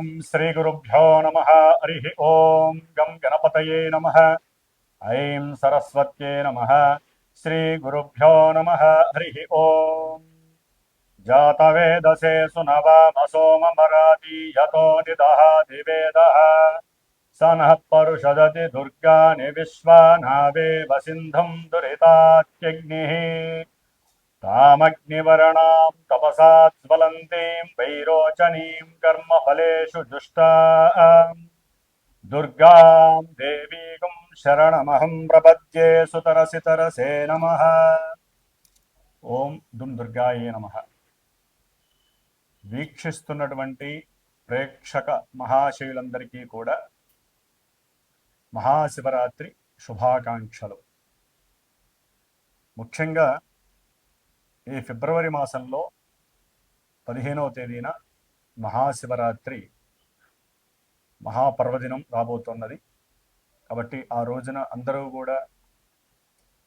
ఓం శ్రీ గురుభ్యో నమ హరి ఓం గం గణపతయే నమ ఐం సరస్వత్యే నమ శ్రీ గురుభ్యో నమ హరి ఓం జాతవేదసే సునవామసోమమరాతి యతో నిదహాతి వేదः स नः परुषदति दुर्गानि विश्वानावेव सिन्धुम् दुरितात्यग्निः तामग्निवर्णां तपसा ज्वलन्तीं वैरोचनीं कर्मफलेषु जुष्टाम् दुर्गां देवीगुं शरणमहं प्रपद्ये सुतरसि तरसे नमः ఓం దుమ్ దుర్గాయే నమ వీక్షిస్తున్నటువంటి ప్రేక్షక మహాశయులందరికీ కూడా మహాశివరాత్రి శుభాకాంక్షలు ముఖ్యంగా ఈ ఫిబ్రవరి మాసంలో పదిహేనవ తేదీన మహాశివరాత్రి మహాపర్వదినం రాబోతున్నది. కాబట్టి ఆ రోజున అందరూ కూడా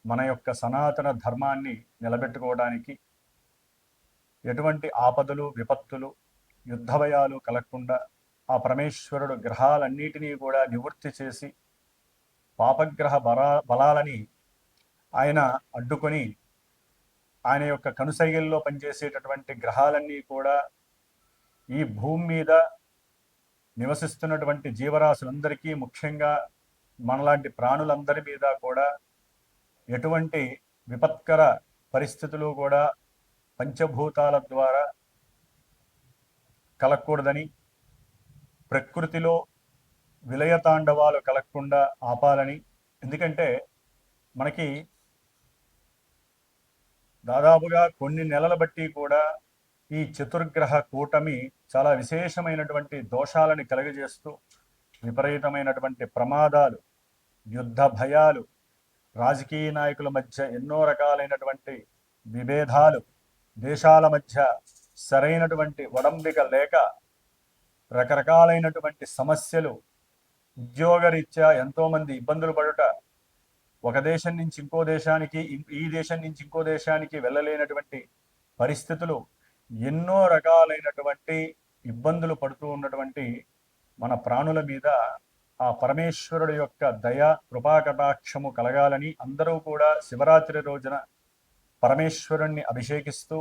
మన యొక్క సనాతన ధర్మాన్ని నిలబెట్టుకోవడానికి ఎటువంటి ఆపదలు విపత్తులు యుద్ధభయాలు కలగకుండా ఆ పరమేశ్వరుడు గ్రహాలన్నిటినీ కూడా నివృత్తి చేసి పాపగ్రహ బలా బలాలని ఆయన అడ్డుకొని ఆయన యొక్క కనుసైగల్లో పనిచేసేటటువంటి గ్రహాలన్నీ కూడా ఈ భూమి మీద నివసిస్తున్నటువంటి జీవరాశులందరికీ ముఖ్యంగా మనలాంటి ప్రాణులందరి మీద కూడా ఎటువంటి విపత్కర పరిస్థితులు కూడా పంచభూతాల ద్వారా కలగకూడదని ప్రకృతిలో విలయతాండవాలు కలగకుండా ఆపాలని. ఎందుకంటే మనకి దాదాపుగా కొన్ని నెలల బట్టి కూడా ఈ చతుర్గ్రహ కూటమి చాలా విశేషమైనటువంటి దోషాలని కలుగజేస్తూ విపరీతమైనటువంటి ప్రమాదాలు యుద్ధ భయాలు రాజకీయ నాయకుల మధ్య ఎన్నో రకాలైనటువంటి విభేదాలు దేశాల మధ్య సరైనటువంటి ఒడంబిక లేక రకరకాలైనటువంటి సమస్యలు ఉద్యోగరీత్యా ఎంతోమంది ఇబ్బందులు పడుట ఒక దేశం నుంచి ఇంకో దేశానికి ఈ దేశం నుంచి ఇంకో దేశానికి వెళ్ళలేనటువంటి పరిస్థితులు ఎన్నో రకాలైనటువంటి ఇబ్బందులు పడుతూ ఉన్నటువంటి మన ప్రాణుల మీద ఆ పరమేశ్వరుడు యొక్క దయ కృపాకటాక్షము కలగాలని అందరూ కూడా శివరాత్రి రోజున పరమేశ్వరుణ్ణి అభిషేకిస్తూ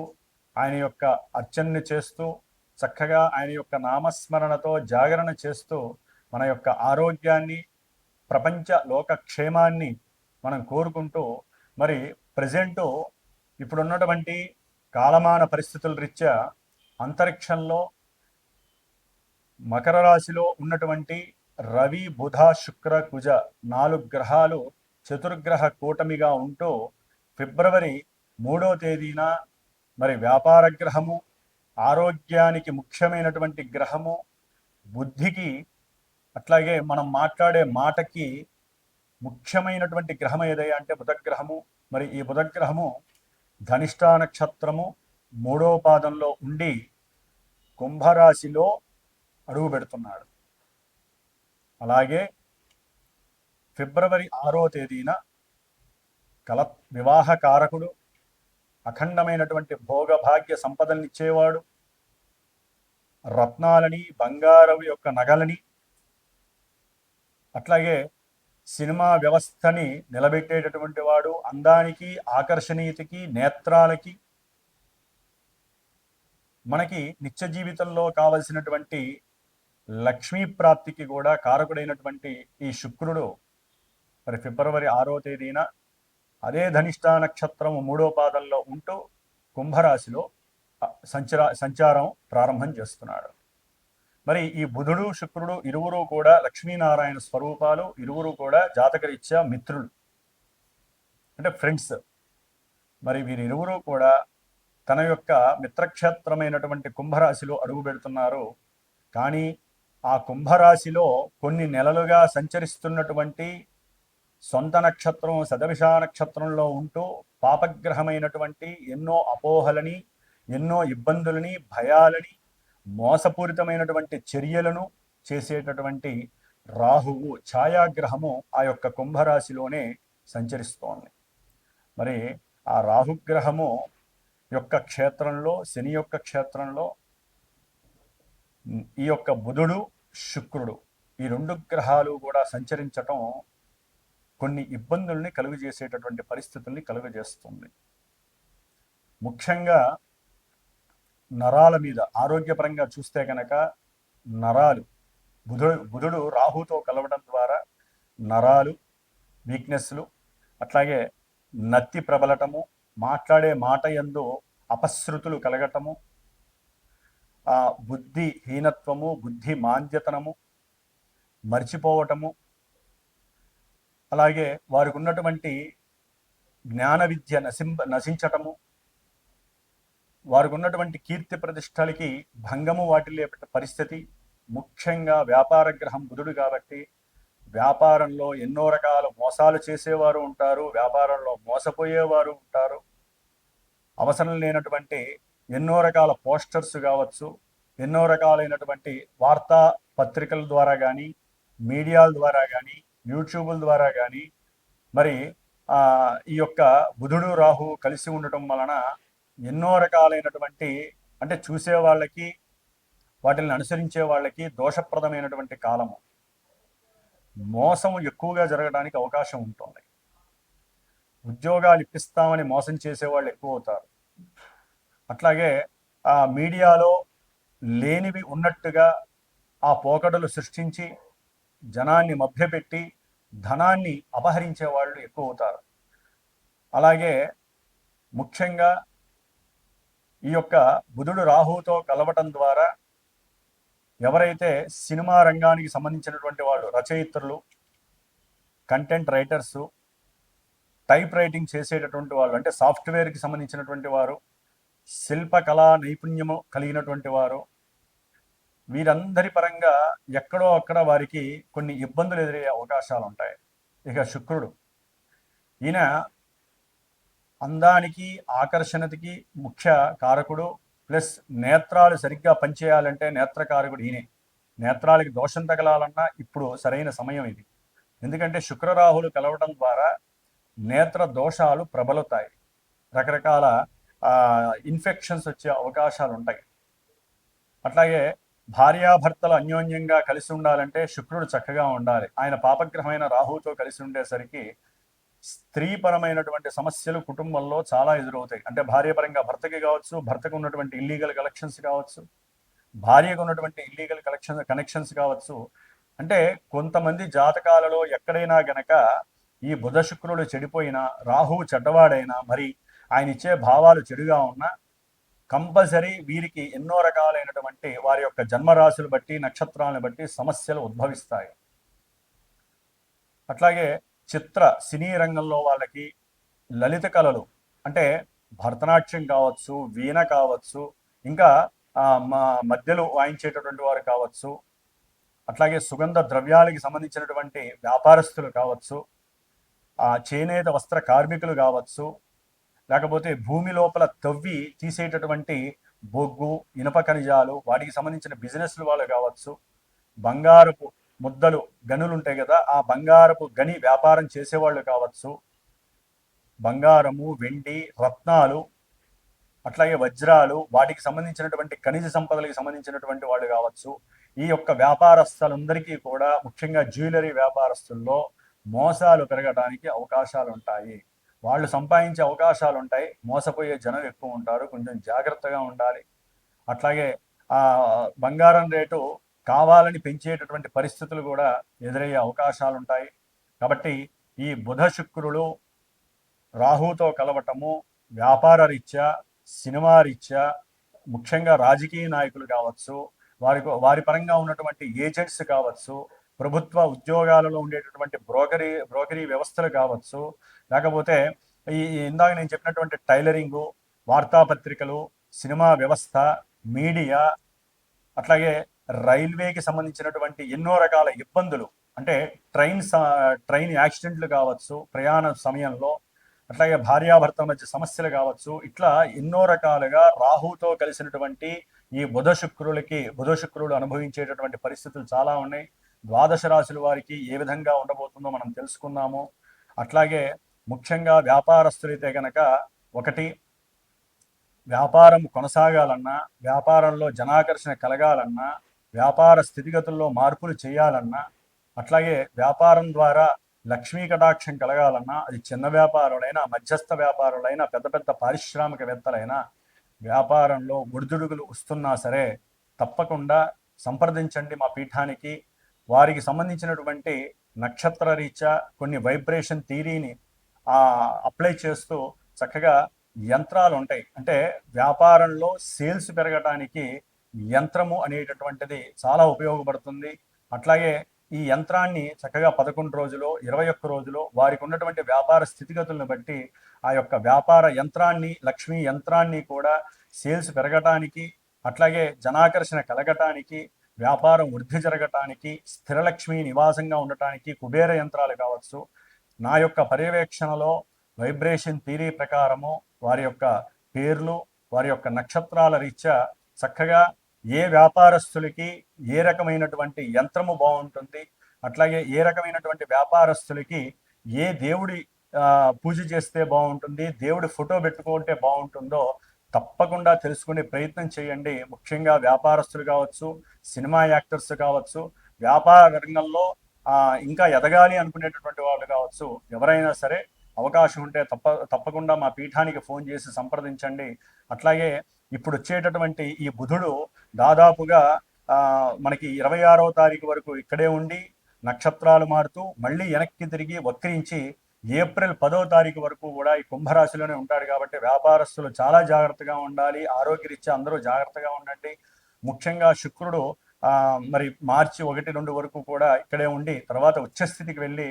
ఆయన యొక్క అర్చనని చేస్తూ చక్కగా ఆయన యొక్క నామస్మరణతో జాగరణ చేస్తూ మన యొక్క ఆరోగ్యాన్ని ప్రపంచ లోకక్షేమాన్ని మనం కోరుకుంటూ మరి ప్రజెంట్ ఇప్పుడున్నటువంటి కాలమాన పరిస్థితుల రీత్యా అంతరిక్షంలో మకర రాశిలో ఉన్నటువంటి రవి బుధ శుక్ర కుజ నాలుగు గ్రహాలు చతుర్గ్రహ కూటమిగా ఉంటూ ఫిబ్రవరి మూడో తేదీన మరి వ్యాపార గ్రహము ఆరోగ్యానికి ముఖ్యమైనటువంటి గ్రహము బుద్ధికి అట్లాగే మనం మాట్లాడే మాటకి ముఖ్యమైనటువంటి గ్రహం ఏదయ్యా అంటే బుధగ్రహము మరి ఈ బుధగ్రహము ధనిష్టా నక్షత్రము మూడో పాదంలో ఉండి కుంభరాశిలో అడుగు పెడుతున్నాడు. అలాగే ఫిబ్రవరి ఆరో తేదీన కల వివాహ కారకుడు అఖండమైనటువంటి భోగభాగ్య సంపదలనిచ్చేవాడు రత్నాలని బంగారం యొక్క నగలని అట్లాగే సినిమా వ్యవస్థని నిలబెట్టేటటువంటి వాడు అందానికి ఆకర్షణీయతకి నేత్రాలకి మనకి నిత్య జీవితంలో కావలసినటువంటి లక్ష్మీ ప్రాప్తికి కూడా కారకుడైనటువంటి ఈ శుక్రుడు మరి ఫిబ్రవరి ఆరో తేదీన అదే ధనిష్టా నక్షత్రం మూడో పాదంలో ఉంటూ కుంభరాశిలో సంచరా సంచారం ప్రారంభం చేస్తున్నాడు. మరి ఈ బుధుడు శుక్రుడు ఇరువురు కూడా లక్ష్మీనారాయణ స్వరూపాలు ఇరువురు కూడా జాతకరీత్యా మిత్రులు. అంటే ఫ్రెండ్స్. మరి వీరిరువురు కూడా తన యొక్క మిత్రక్షేత్రమైనటువంటి కుంభరాశిలో అడుగు పెడుతున్నారు. కానీ ఆ కుంభరాశిలో కొన్ని నెలలుగా సంచరిస్తున్నటువంటి సొంత నక్షత్రం శతభిష నక్షత్రంలో ఉంటూ పాపగ్రహమైనటువంటి ఎన్నో అపోహలని ఎన్నో ఇబ్బందులని భయాలని మోసపూరితమైనటువంటి చర్యలను చేసేటటువంటి రాహువు ఛాయాగ్రహము ఆ యొక్క కుంభరాశిలోనే సంచరిస్తోంది. మరి ఆ రాహుగ్రహము యొక్క క్షేత్రంలో శని యొక్క క్షేత్రంలో ఈ యొక్క బుధుడు శుక్రుడు ఈ రెండు గ్రహాలు కూడా సంచరించటం కొన్ని ఇబ్బందుల్ని కలుగజేసేటటువంటి పరిస్థితుల్ని కలుగజేస్తుంది. ముఖ్యంగా నరాల మీద ఆరోగ్యపరంగా చూస్తే కనుక నరాలు బుధుడు బుధుడు రాహుతో కలవడం ద్వారా నరాలు వీక్నెస్లు అట్లాగే నత్తి ప్రబలటము మాట్లాడే మాట ఎందు అపశృతులు కలగటము ఆ బుద్ధి హీనత్వము బుద్ధి మాంద్యతనము మర్చిపోవటము అలాగే వారికి ఉన్నటువంటి జ్ఞాన విద్య నశింప నశించటము వారికి ఉన్నటువంటి కీర్తి ప్రతిష్టలకి భంగము వాటిల్లే పరిస్థితి ముఖ్యంగా వ్యాపార గ్రహం బుధుడు కాబట్టి వ్యాపారంలో ఎన్నో రకాల మోసాలు చేసేవారు ఉంటారు వ్యాపారంలో మోసపోయేవారు ఉంటారు. అవసరం లేనటువంటి ఎన్నో రకాల పోస్టర్స్ కావచ్చు ఎన్నో రకాలైనటువంటి వార్తా పత్రికల ద్వారా కానీ మీడియాల ద్వారా కానీ యూట్యూబుల ద్వారా కానీ మరి ఈ యొక్క బుధుడు రాహు కలిసి ఉండటం వలన ఎన్నో రకాలైనటువంటి అంటే చూసే వాళ్ళకి వాటిని అనుసరించే వాళ్ళకి దోషప్రదమైనటువంటి కాలము. మోసం ఎక్కువగా జరగడానికి అవకాశం ఉంటుంది. ఉద్యోగాలు ఇప్పిస్తామని మోసం చేసేవాళ్ళు ఎక్కువ అవుతారు. అట్లాగే ఆ మీడియాలో లేనివి ఉన్నట్టుగా ఆ పోకడలు సృష్టించి జనాన్ని మభ్యపెట్టి ధనాన్ని అపహరించే వాళ్ళు ఎక్కువ అవుతారు. అలాగే ముఖ్యంగా ఈ యొక్క బుధుడు రాహుతో కలవటం ద్వారా ఎవరైతే సినిమా రంగానికి సంబంధించినటువంటి వాళ్ళు రచయిత్రులు కంటెంట్ రైటర్సు టైప్ రైటింగ్ చేసేటటువంటి వాళ్ళు అంటే సాఫ్ట్వేర్కి సంబంధించినటువంటి వారు శిల్పకళా నైపుణ్యము కలిగినటువంటి వారు వీరందరి పరంగా ఎక్కడో అక్కడ వారికి కొన్ని ఇబ్బందులు ఎదురయ్యే అవకాశాలు ఉంటాయి ఇక శుక్రుడు ఈయన అందానికి ఆకర్షణతకి ముఖ్య కారకుడు ప్లస్ నేత్రాలు సరిగ్గా పనిచేయాలంటే నేత్రకారకుడు ఈయనే. నేత్రాలకి దోషం తగలాలన్నా ఇప్పుడు సరైన సమయం ఇది. ఎందుకంటే శుక్రరాహులు కలవడం ద్వారా నేత్ర దోషాలు ప్రబలుతాయి రకరకాల ఇన్ఫెక్షన్స్ వచ్చే అవకాశాలు ఉంటాయి అట్లాగే భార్యాభర్తలు అన్యోన్యంగా కలిసి ఉండాలంటే శుక్రుడు చక్కగా ఉండాలి. ఆయన పాపగ్రహమైన రాహుతో కలిసి ఉండేసరికి స్త్రీపరమైనటువంటి సమస్యలు కుటుంబంలో చాలా ఎదురవుతాయి. అంటే భార్యపరంగా భర్తకి కావచ్చు భర్తకు ఉన్నటువంటి ఇల్లీగల్ కలెక్షన్స్ కావచ్చు భార్యకు ఉన్నటువంటి ఇల్లీగల్ కలెక్షన్ కనెక్షన్స్ కావచ్చు. అంటే కొంతమంది జాతకాలలో ఎక్కడైనా గనక ఈ బుధ శుక్రుడు చెడిపోయినా రాహువు చెడ్డవాడైనా మరి ఆయన ఇచ్చే భావాలు చెడుగా ఉన్నా కంపల్సరీ వీరికి ఎన్నో రకాలైనటువంటి వారి యొక్క జన్మరాశులు బట్టి నక్షత్రాలను బట్టి సమస్యలు ఉద్భవిస్తాయి. అట్లాగే చిత్ర సినీ రంగంలో వాళ్ళకి లలిత కళలు అంటే భరతనాట్యం కావచ్చు వీణ కావచ్చు ఇంకా మా మధ్యలో వాయించేటటువంటి వారు కావచ్చు అట్లాగే సుగంధ ద్రవ్యాలకి సంబంధించినటువంటి వ్యాపారస్తులు కావచ్చు ఆ చేనేత వస్త్ర కార్మికులు కావచ్చు లేకపోతే భూమి లోపల తవ్వి తీసేటటువంటి బొగ్గు ఇనప ఖనిజాలు వాటికి సంబంధించిన బిజినెస్లు వాళ్ళు కావచ్చు బంగారపు ముద్దలు గనులు ఉంటాయి కదా ఆ బంగారపు గని వ్యాపారం చేసేవాళ్ళు కావచ్చు. బంగారము వెండి రత్నాలు అట్లాగే వజ్రాలు వాటికి సంబంధించినటువంటి ఖనిజ సంపదలకు సంబంధించినటువంటి వాళ్ళు కావచ్చు. ఈ యొక్క వ్యాపారస్తులందరికీ కూడా ముఖ్యంగా జ్యువెలరీ వ్యాపారస్తుల్లో మోసాలు పెరగడానికి అవకాశాలు ఉంటాయి వాళ్ళు సంపాదించే అవకాశాలు ఉంటాయి మోసపోయే జనం ఎక్కువ ఉంటారు కొంచెం జాగ్రత్తగా ఉండాలి. అట్లాగే ఆ బంగారం రేటు కావాలని పెంచేటటువంటి పరిస్థితులు కూడా ఎదురయ్యే అవకాశాలు ఉంటాయి కాబట్టి ఈ బుధ శుక్రులు రాహుతో కలవటము వ్యాపార రీత్యా సినిమా రీత్యా ముఖ్యంగా రాజకీయ నాయకులు కావచ్చు వారి వారి పరంగా ఉన్నటువంటి ఏజెంట్స్ కావచ్చు ప్రభుత్వ ఉద్యోగాలలో ఉండేటటువంటి బ్రోకరీ బ్రోకరీ వ్యవస్థలు కావచ్చు లేకపోతే ఈ ఇందాక నేను చెప్పినటువంటి టైలరింగు వార్తాపత్రికలు సినిమా వ్యవస్థ మీడియా అట్లాగే రైల్వేకి సంబంధించినటువంటి ఎన్నో రకాల ఇబ్బందులు. అంటే ట్రైన్ ట్రైన్ యాక్సిడెంట్లు కావచ్చు ప్రయాణ సమయంలో అట్లాగే భార్యాభర్త మధ్య సమస్యలు కావచ్చు ఇట్లా ఎన్నో రకాలుగా రాహుతో కలిసినటువంటి ఈ బుధ శుక్రులకి బుధ శుక్రులు అనుభవించేటటువంటి పరిస్థితులు చాలా ఉన్నాయి. ద్వాదశ రాశుల వారికి ఏ విధంగా ఉండబోతుందో మనం తెలుసుకున్నాము అట్లాగే ముఖ్యంగా వ్యాపారస్తులైతే గనక ఒకటి వ్యాపారం కొనసాగాలన్నా వ్యాపారంలో జనాకర్షణ కలగాలన్నా వ్యాపార స్థితిగతుల్లో మార్పులు చేయాలన్నా అట్లాగే వ్యాపారం ద్వారా లక్ష్మీ కటాక్షం కలగాలన్నా అది చిన్న వ్యాపారులైనా మధ్యస్థ వ్యాపారులైనా పెద్ద పెద్ద పారిశ్రామికవేత్తలైనా వ్యాపారంలో ఒడిదుడుగులు వస్తున్నా సరే తప్పకుండా సంప్రదించండి మా పీఠానికి. వారికి సంబంధించినటువంటి నక్షత్ర రీత్యా కొన్ని వైబ్రేషన్ థీరీని అప్లై చేస్తూ చక్కగా యంత్రాలు ఉంటాయి అంటే వ్యాపారంలో సేల్స్ పెరగడానికి యంత్రము అనేటటువంటిది చాలా ఉపయోగపడుతుంది. అట్లాగే ఈ యంత్రాన్ని చక్కగా పదకొండు రోజులు ఇరవై ఒక్క రోజులు వారికి ఉన్నటువంటి వ్యాపార స్థితిగతులను బట్టి ఆ యొక్క వ్యాపార యంత్రాన్ని లక్ష్మీ యంత్రాన్ని కూడా సేల్స్ పెరగటానికి అట్లాగే జనాకర్షణ కలగటానికి వ్యాపారం వృద్ధి జరగటానికి స్థిరలక్ష్మి నివాసంగా ఉండటానికి కుబేర యంత్రాలు కావచ్చు. నా యొక్క పర్యవేక్షణలో వైబ్రేషన్ థీరీ ప్రకారము వారి యొక్క పేర్లు వారి యొక్క నక్షత్రాల రీత్యా చక్కగా ఏ వ్యాపారస్తులకి ఏ రకమైనటువంటి యంత్రము బాగుంటుంది అట్లాగే ఏ రకమైనటువంటి వ్యాపారస్తులకి ఏ దేవుడి పూజ చేస్తే బాగుంటుంది దేవుడి ఫోటో పెట్టుకుంటే బాగుంటుందో తప్పకుండా తెలుసుకునే ప్రయత్నం చేయండి. ముఖ్యంగా వ్యాపారస్తులు కావచ్చు సినిమా యాక్టర్స్ కావచ్చు వ్యాపార రంగంలో ఇంకా ఎదగాలి అనుకునేటటువంటి వాళ్ళు కావచ్చు ఎవరైనా సరే అవకాశం ఉంటే తప్ప తప్పకుండా మా పీఠానికి ఫోన్ చేసి సంప్రదించండి. అట్లాగే ఇప్పుడు వచ్చేటటువంటి ఈ బుధుడు దాదాపుగా మనకి ఇరవై ఆరవ తారీఖు వరకు ఇక్కడే ఉండి నక్షత్రాలు మారుతూ మళ్ళీ వెనక్కి తిరిగి వక్రించి ఏప్రిల్ పదో తారీఖు వరకు కూడా ఈ కుంభరాశిలోనే ఉంటాడు కాబట్టి వ్యాపారస్తులు చాలా జాగ్రత్తగా ఉండాలి. ఆరోగ్యరీత్యా అందరూ జాగ్రత్తగా ఉండండి. ముఖ్యంగా శుక్రుడు మరి మార్చి ఒకటి రెండు వరకు కూడా ఇక్కడే ఉండి తర్వాత ఉచ్చస్థితికి వెళ్ళి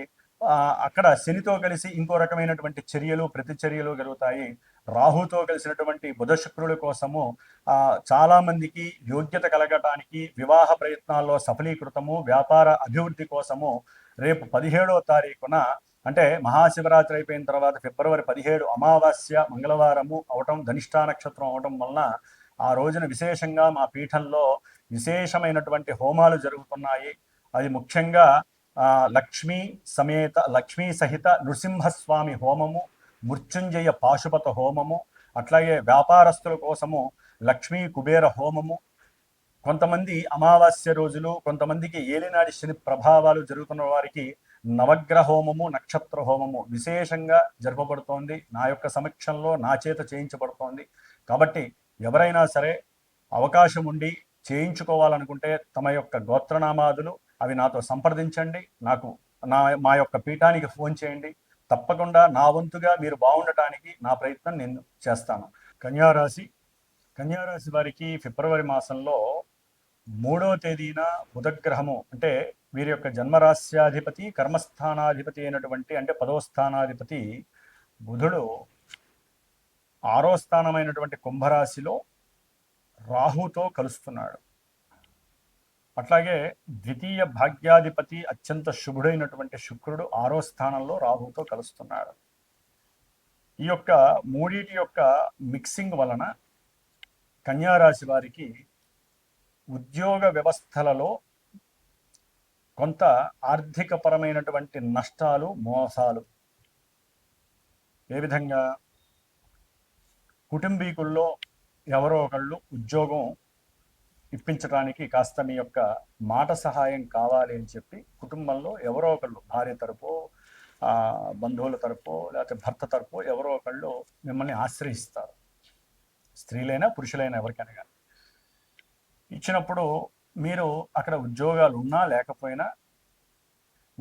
అక్కడ శనితో కలిసి ఇంకో రకమైనటువంటి చర్యలు ప్రతిచర్యలు కలుగుతాయి రాహుతో కలిసినటువంటి బుధ శుక్రుల కోసము చాలా మందికి యోగ్యత కలగటానికి వివాహ ప్రయత్నాల్లో సఫలీకృతము వ్యాపార అభివృద్ధి కోసము రేపు పదిహేడవ తారీఖున అంటే మహాశివరాత్రి అయిపోయిన తర్వాత ఫిబ్రవరి పదిహేడు అమావాస్య మంగళవారము అవటం ధనిష్టా నక్షత్రం అవటం వలన ఆ రోజున విశేషంగా మా పీఠంలో విశేషమైనటువంటి హోమాలు జరుగుతున్నాయి. అది ముఖ్యంగా లక్ష్మీ సమేత లక్ష్మీ సహిత నృసింహస్వామి హోమము మృత్యుంజయ పాశుపత హోమము అట్లాగే వ్యాపారస్తుల కోసము లక్ష్మీ కుబేర హోమము. కొంతమంది అమావాస్య రోజులు కొంతమందికి ఏలినాడి శని ప్రభావాలు జరుగుతున్న వారికి నవగ్రహ హోమము నక్షత్ర హోమము విశేషంగా జరపబడుతోంది. నా యొక్క సమక్షంలో నా చేత చేయించబడుతోంది. కాబట్టి ఎవరైనా సరే అవకాశం ఉండి చేయించుకోవాలనుకుంటే తమ యొక్క గోత్రనామాదులు అవి నాతో సంప్రదించండి. నాకు నా మా యొక్క పీఠానికి ఫోన్ చేయండి. తప్పకుండా నా వంతుగా మీరు బాగుండటానికి నా ప్రయత్నం నేను చేస్తాను. కన్యారాశి కన్యారాశి వారికి ఫిబ్రవరి మాసంలో మూడవ తేదీన బుధగ్రహము అంటే వీరి యొక్క జన్మరాశ్యాధిపతి కర్మస్థానాధిపతి అయినటువంటి అంటే పదవ స్థానాధిపతి బుధుడు ఆరో స్థానమైనటువంటి కుంభరాశిలో రాహుతో కలుస్తున్నాడు. అట్లాగే ద్వితీయ భాగ్యాధిపతి అత్యంత శుభుడైనటువంటి శుక్రుడు ఆరో స్థానంలో రాహుతో కలుస్తున్నాడు. ఈ యొక్క మూడిటి యొక్క మిక్సింగ్ వలన కన్యారాశి వారికి ఉద్యోగ వ్యవస్థలలో కొంత ఆర్థికపరమైనటువంటి నష్టాలు మోసాలు. ఏ విధంగా? కుటుంబీకుల్లో ఎవరో ఒకళ్ళు ఉద్యోగం ఇప్పించడానికి కాస్త మీ యొక్క మాట సహాయం కావాలి అని చెప్పి కుటుంబంలో ఎవరో ఒకళ్ళు భార్య తరపు బంధువుల తరపు లేకపోతే భర్త తరపు ఎవరో ఒకళ్ళు మిమ్మల్ని ఆశ్రయిస్తారు. స్త్రీలైనా పురుషులైనా ఎవరికైనా కానీ. ఇచ్చినప్పుడు మీరు అక్కడ ఉద్యోగాలు ఉన్నా లేకపోయినా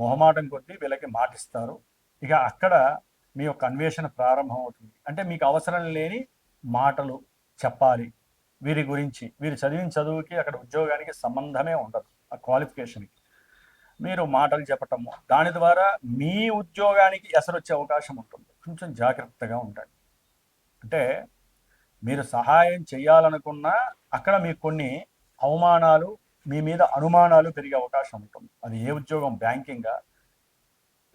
మొహమాటం కొద్దీ వీళ్ళకి మాటిస్తారు. ఇక అక్కడ మీ యొక్క అన్వేషణ ప్రారంభం అవుతుంది అంటే మీకు అవసరం లేని మాటలు చెప్పాలి. వీరి గురించి వీరు చదివిన చదువుకి అక్కడ ఉద్యోగానికి సంబంధమే ఉండదు ఆ క్వాలిఫికేషన్కి మీరు మాటలు చెప్పటము దాని ద్వారా మీ ఉద్యోగానికి ఎసరొచ్చే అవకాశం ఉంటుంది. కొంచెం జాగ్రత్తగా ఉండండి. అంటే మీరు సహాయం చేయాలనుకున్నా అక్కడ మీకు కొన్ని అవమానాలు మీ మీద అనుమానాలు పెరిగే అవకాశం ఉంటుంది. అది ఏ ఉద్యోగం? బ్యాంకింగా?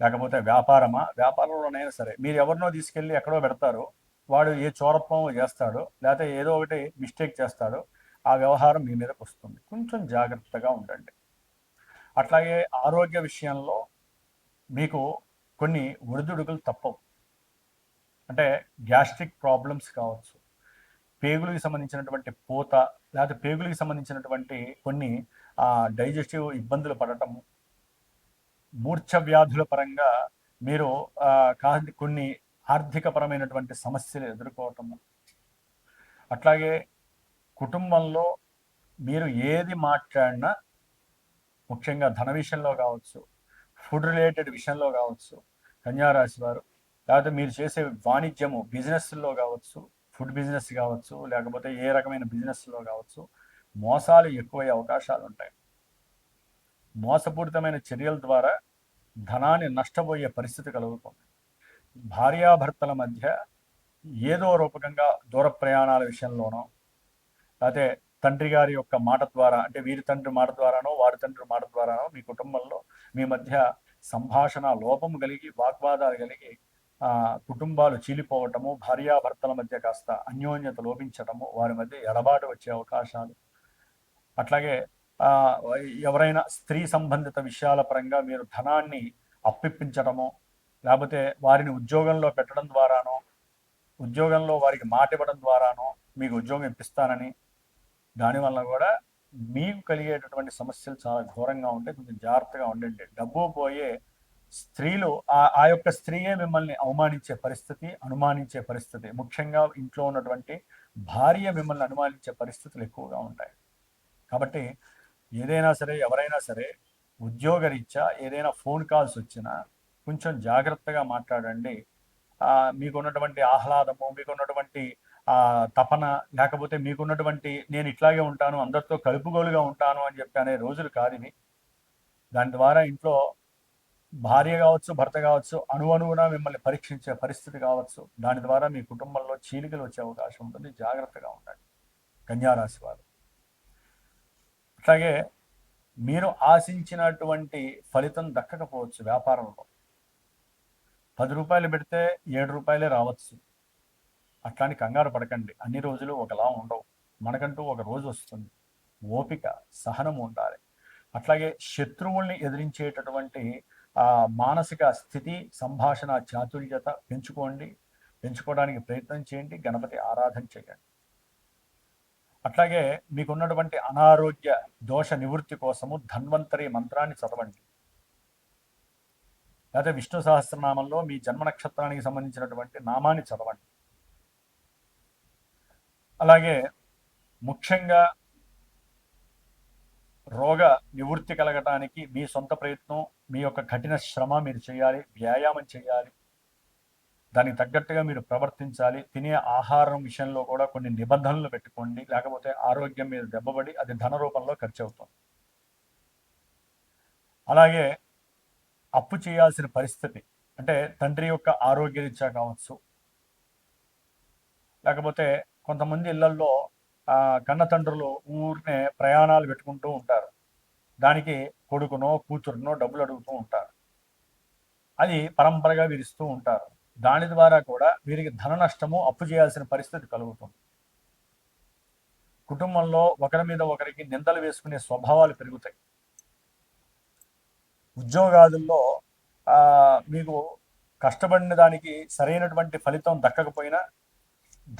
లేకపోతే వ్యాపారమా? వ్యాపారంలోనైనా సరే మీరు ఎవరినో తీసుకెళ్ళి ఎక్కడో పెడతారు. వాడు ఏ చోరత్వం చేస్తాడో లేకపోతే ఏదో ఒకటి మిస్టేక్ చేస్తాడో ఆ వ్యవహారం మీ మీదకి వస్తుంది. కొంచెం జాగ్రత్తగా ఉండండి. అట్లాగే ఆరోగ్య విషయంలో మీకు కొన్ని ఒడిదుడుకులు తప్పవు. అంటే గ్యాస్ట్రిక్ ప్రాబ్లమ్స్ కావచ్చు. పేగులకి సంబంధించినటువంటి పూత లేకపోతే పేగులకి సంబంధించినటువంటి కొన్ని డైజెస్టివ్ ఇబ్బందులు పడటము మూర్ఛ వ్యాధుల పరంగా మీరు కొన్ని ఆర్థికపరమైనటువంటి సమస్యలు ఎదుర్కోవటము. అట్లాగే కుటుంబంలో మీరు ఏది మాట్లాడినా ముఖ్యంగా ధన విషయంలో కావచ్చు ఫుడ్ రిలేటెడ్ విషయంలో కావచ్చు కన్యారాశి వారు లేకపోతే మీరు చేసే వాణిజ్యము బిజినెస్లో కావచ్చు ఫుడ్ బిజినెస్ కావచ్చు లేకపోతే ఏ రకమైన బిజినెస్లో కావచ్చు మోసాలు ఎక్కువయ్యే అవకాశాలు ఉంటాయి. మోసపూరితమైన చర్యల ద్వారా ధనాన్ని నష్టపోయే పరిస్థితి కలుగుతుంది. భార్యాభర్తల మధ్య ఏదో రూపకంగా దూర ప్రయాణాల విషయంలోనో లేకపోతే తండ్రి గారి యొక్క మాట ద్వారా అంటే వీరి తండ్రి మాట ద్వారానో వారి తండ్రి మాట ద్వారానో మీ కుటుంబంలో మీ మధ్య సంభాషణ లోపం కలిగి వాగ్వాదాలు కలిగి ఆ కుటుంబాలు చీలిపోవటము భార్యాభర్తల మధ్య కాస్త అన్యోన్యత లోపించటము వారి మధ్య ఎడబాటు వచ్చే అవకాశాలు. అట్లాగే ఆ ఎవరైనా స్త్రీ సంబంధిత విషయాల పరంగా మీరు ధనాన్ని అప్పిప్పించటము లేకపోతే వారిని ఉద్యోగంలో పెట్టడం ద్వారానో ఉద్యోగంలో వారికి మాట ఇవ్వడం ద్వారానో మీకు ఉద్యోగం ఇప్పిస్తానని దానివల్ల కూడా మీకు కలిగేటటువంటి సమస్యలు చాలా ఘోరంగా ఉంటాయి కొంచెం జాగ్రత్తగా ఉండండి. డబ్బు పోయే స్త్రీలు ఆ ఆ యొక్క స్త్రీయే మిమ్మల్ని అవమానించే పరిస్థితి అనుమానించే పరిస్థితి. ముఖ్యంగా ఇంట్లో ఉన్నటువంటి భార్య మిమ్మల్ని అనుమానించే పరిస్థితులు ఎక్కువగా ఉంటాయి. కాబట్టి ఏదైనా సరే ఎవరైనా సరే ఉద్యోగరీత్యా ఏదైనా ఫోన్ కాల్స్ వచ్చినా కొంచెం జాగ్రత్తగా మాట్లాడండి. మీకున్నటువంటి ఆహ్లాదము మీకున్నటువంటి తపన లేకపోతే మీకున్నటువంటి నేను ఇట్లాగే ఉంటాను అందరితో కలుపుగోలుగా ఉంటాను అని చెప్పి అనే రోజులు కాదు ఇవి. దాని ద్వారా ఇంట్లో భార్య కావచ్చు భర్త కావచ్చు అణువణువున మిమ్మల్ని పరీక్షించే పరిస్థితి కావచ్చు. దాని ద్వారా మీ కుటుంబంలో చీలికలు వచ్చే అవకాశం ఉంటుంది. జాగ్రత్తగా ఉండండి. కన్యారాశి వారు. అట్లాగే మీరు ఆశించినటువంటి ఫలితం దక్కకపోవచ్చు వ్యాపారంలో. పది రూపాయలు పెడితే ఏడు రూపాయలే రావచ్చు. అట్లాని కంగారు పడకండి. అన్ని రోజులు ఒకలా ఉండవు. మనకంటూ ఒక రోజు వస్తుంది. ఓపిక సహనం ఉండాలి. అట్లాగే శత్రువుల్ని ఎదిరించేటటువంటి ఆ మానసిక స్థితి సంభాషణ చాతుర్యత పెంచుకోండి. పెంచుకోవడానికి ప్రయత్నం చేయండి. గణపతి ఆరాధన చేయండి. అట్లాగే మీకున్నటువంటి అనారోగ్య దోష నివృత్తి కోసము ధన్వంతరి మంత్రాన్ని చదవండి. లేకపోతే విష్ణు సహస్రనామంలో మీ జన్మ నక్షత్రానికి సంబంధించినటువంటి నామాన్ని చదవండి. అలాగే ముఖ్యంగా రోగ నివృత్తి కలగటానికి మీ సొంత ప్రయత్నం మీ యొక్క కఠిన శ్రమ మీరు చేయాలి వ్యాయామం చేయాలి. దానికి తగ్గట్టుగా మీరు ప్రవర్తించాలి. తినే ఆహారం విషయంలో కూడా కొన్ని నిబంధనలు పెట్టుకోండి. లేకపోతే ఆరోగ్యం మీద దెబ్బపడి అది ధన రూపంలో ఖర్చు అవుతుంది అలాగే అప్పు చేయాల్సిన పరిస్థితి. అంటే తండ్రి యొక్క ఆరోగ్యరీత్యా కావచ్చు. లేకపోతే కొంతమంది ఇళ్ళల్లో కన్న తండ్రులు ఊరినే ప్రయాణాలు పెట్టుకుంటూ ఉంటారు. దానికి కొడుకునో కూతురునో డబ్బులు అడుగుతూ ఉంటారు. అది పరంపరగా వీరిస్తూ ఉంటారు. దాని ద్వారా కూడా వీరికి ధన నష్టము అప్పు చేయాల్సిన పరిస్థితి కలుగుతుంది. కుటుంబంలో ఒకరి మీద ఒకరికి నిందలు వేసుకునే స్వభావాలు పెరుగుతాయి. ఉద్యోగాదుల్లో మీకు కష్టపడిన దానికి సరైనటువంటి ఫలితం దక్కకపోయినా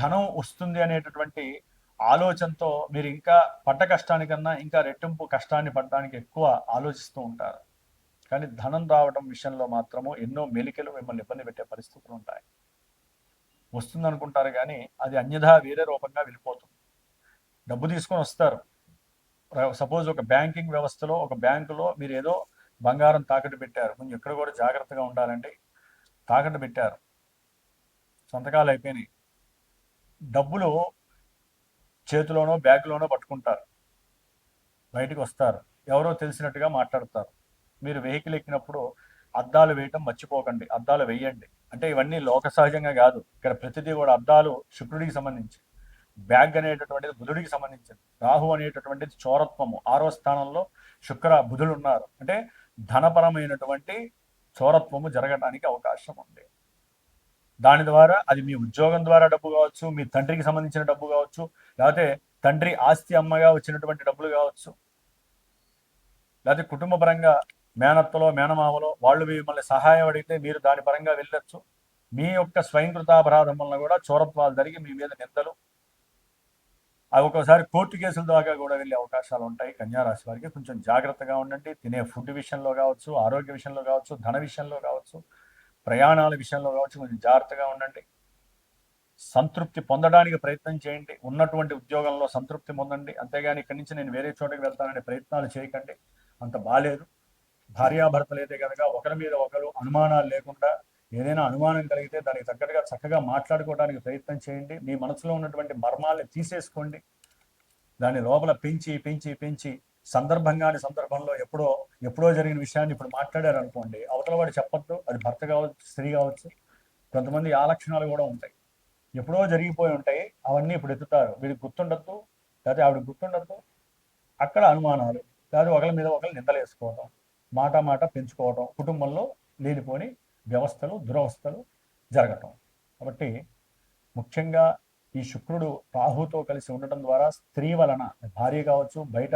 ధనం వస్తుంది అనేటటువంటి ఆలోచనతో మీరు ఇంకా పడ్డ కష్టానికన్నా ఇంకా రెట్టింపు కష్టాన్ని పడడానికి ఎక్కువ ఆలోచిస్తూ ఉంటారు. కానీ ధనం రావడం విషయంలో మాత్రము ఎన్నో మెలికలు మిమ్మల్ని ఇబ్బంది పెట్టే పరిస్థితులు ఉంటాయి. వస్తుందనుకుంటారు కానీ అది అన్యథా వేరే రూపంగా వెళ్ళిపోతుంది. డబ్బు తీసుకొని వస్తారు. సపోజ్ ఒక బ్యాంకింగ్ వ్యవస్థలో ఒక బ్యాంకులో మీరు ఏదో బంగారం తాకట్టు పెట్టారు. కొంచెం ఎక్కడ కూడా జాగ్రత్తగా ఉండాలండి. తాకట్టు పెట్టారు. సంతకాలు అయిపోయినాయి. డబ్బులు చేతిలోనో బ్యాగ్లోనో పట్టుకుంటారు. బయటికి వస్తారు. ఎవరో తెలిసినట్టుగా మాట్లాడతారు. మీరు వెహికల్ ఎక్కినప్పుడు అద్దాలు వేయటం మర్చిపోకండి. అద్దాలు వేయండి. అంటే ఇవన్నీ లోక సహజంగా కాదు. ఇక్కడ ప్రతిదీ కూడా అద్దాలు శుక్రుడికి సంబంధించి. బ్యాగ్ అనేటటువంటిది బుధుడికి సంబంధించింది రాహు అనేటటువంటిది చోరత్వము. ఆరో స్థానంలో శుక్ర బుధుడు ఉన్నారు. అంటే ధనపరమైనటువంటి చోరత్వము జరగడానికి అవకాశం ఉంది. దాని ద్వారా అది మీ ఉద్యోగం ద్వారా డబ్బు కావచ్చు మీ తండ్రికి సంబంధించిన డబ్బు కావచ్చు లేకపోతే తండ్రి ఆస్తి అమ్మగా వచ్చినటువంటి డబ్బులు కావచ్చు. లేకపోతే కుటుంబ పరంగా మేనత్తలో మేనమామలో వాళ్ళు మిమ్మల్ని సహాయం అడిగితే మీరు దాని పరంగా వెళ్ళొచ్చు. మీ యొక్క స్వయంకృతాపరాధం వలన కూడా చోరత్వాలు జరిగి మీ మీద నిందలు అవి ఒక్కోసారి కోర్టు కేసుల దాకా కూడా వెళ్ళే అవకాశాలు ఉంటాయి. కన్యారాశి వారికి కొంచెం జాగ్రత్తగా ఉండండి. తినే ఫుడ్ విషయంలో కావచ్చు ఆరోగ్య విషయంలో కావచ్చు ధన విషయంలో కావచ్చు ప్రయాణాల విషయంలో కావచ్చు కొంచెం జాగ్రత్తగా ఉండండి. సంతృప్తి పొందడానికి ప్రయత్నం చేయండి. ఉన్నటువంటి ఉద్యోగంలో సంతృప్తి పొందండి. అంతేగాని ఇక్కడి నుంచి నేను వేరే చోటకి వెళ్తాననే ప్రయత్నాలు చేయకండి. అంత బాగాలేదు భార్యాభర్తలు అయితే కనుక ఒకరి మీద ఒకరు అనుమానాలు లేకుండా ఏదైనా అనుమానం కలిగితే దానికి తగ్గట్టుగా చక్కగా మాట్లాడుకోవడానికి ప్రయత్నం చేయండి. మీ మనసులో ఉన్నటువంటి మర్మాల్ని తీసేసుకోండి. దాని లోపల పెంచి పెంచి పెంచి సందర్భంగాని సందర్భంలో ఎప్పుడో ఎప్పుడో జరిగిన విషయాన్ని ఇప్పుడు మాట్లాడారు అనుకోండి అవతల వాడు చెప్పొద్దు. అది భర్త కావచ్చు స్త్రీ కావచ్చు కొంతమంది ఆ లక్షణాలు కూడా ఉంటాయి. ఎప్పుడో జరిగిపోయి ఉంటాయి. అవన్నీ ఇప్పుడు ఎత్తుతారు. వీడికి గుర్తుండద్దు. లేకపోతే ఆవిడ గుర్తుండద్దు. అక్కడ అనుమానాలు. లేకపోతే ఒకరి మీద ఒకరు నిందలేసుకోవడం మాట మాట పెంచుకోవటం కుటుంబంలో లేనిపోని వ్యవస్థలు దురవస్థలు జరగటం. కాబట్టి ముఖ్యంగా ఈ శుక్రుడు రాహుతో కలిసి ఉండటం ద్వారా స్త్రీ వలన భార్య కావచ్చు బయట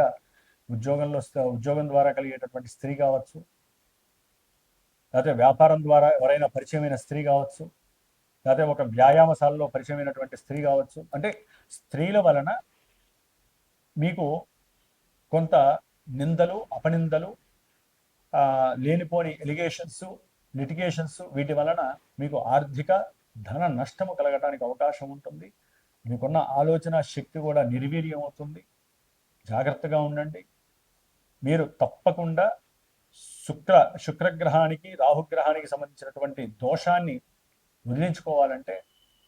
ఉద్యోగంలో ఉద్యోగం ద్వారా కలిగేటటువంటి స్త్రీ కావచ్చు లేకపోతే వ్యాపారం ద్వారా ఎవరైనా పరిచయమైన స్త్రీ కావచ్చు లేకపోతే ఒక వ్యాయామశాలలో పరిచయమైనటువంటి స్త్రీ కావచ్చు. అంటే స్త్రీల వలన మీకు కొంత నిందలు అపనిందలు లేనిపోని ఎలిగేషన్స్ లిటిగేషన్స్ వీటి వలన మీకు ఆర్థిక ధన నష్టము కలగటానికి అవకాశం ఉంటుంది. మీకున్న ఆలోచన శక్తి కూడా నిర్వీర్యం అవుతుంది. జాగ్రత్తగా ఉండండి. మీరు తప్పకుండా శుక్ర శుక్రగ్రహానికి రాహుగ్రహానికి సంబంధించినటువంటి దోషాన్ని వదిలించుకోవాలంటే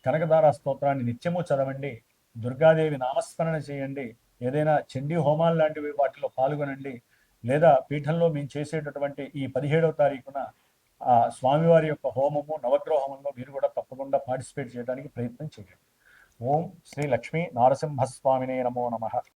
కనకదార స్తోత్రాన్ని నిత్యము చదవండి. దుర్గాదేవి నామస్మరణ చేయండి. ఏదైనా చండీ హోమాలు లాంటివి వాటిలో పాల్గొనండి. లేదా పీఠంలో మేము చేసేటటువంటి ఈ పదిహేడవ తారీఖున ఆ స్వామివారి యొక్క హోమము నవగ్రహ మీరు కూడా తప్పకుండా పార్టిసిపేట్ చేయడానికి ప్రయత్నం చేయండి. ఓం శ్రీ లక్ష్మీ నారసింహస్వామినే నమో నమః.